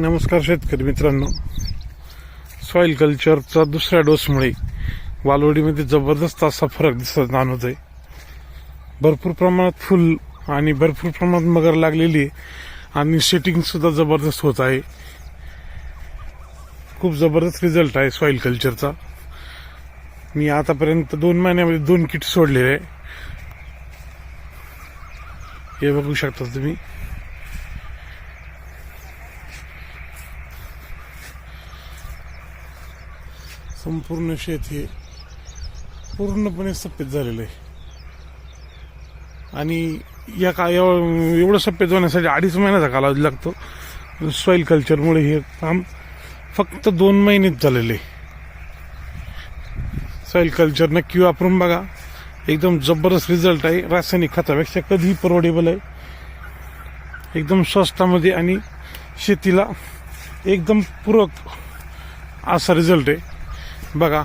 नमस्कार शेतकरी मित्रांनो. सॉईल कल्चरचा दुसऱ्या डोसमुळे वालवडीमध्ये जबरदस्त असा फरक दिसत जाणवत आहे. भरपूर प्रमाणात फुल आणि भरपूर प्रमाणात मगर लागलेली आहे आणि सेटिंग सुद्धा जबरदस्त होत आहे. खूप जबरदस्त रिझल्ट आहे सॉईल कल्चरचा मी आतापर्यंत दोन महिन्यामध्ये दोन किट सोडलेले आहे. हे बघू शकता तुम्ही. संपूर्ण शेत हे पूर्णपणे सफेद झालेलं आहे. आणि या का एवढं सफेद होण्यासाठी अडीच महिन्याचा कालावधी लागतो. सॉईल कल्चरमुळे हे काम फक्त दोन महिनेच झालेले सॉईल कल्चर नक्की वापरून बघा. एकदम जबरदस्त रिझल्ट आहे. रासायनिक खतापेक्षा कधीही परवडेबल आहे. एकदम स्वस्तामध्ये आणि शेतीला एकदम पूरक असा रिझल्ट आहे. बघा.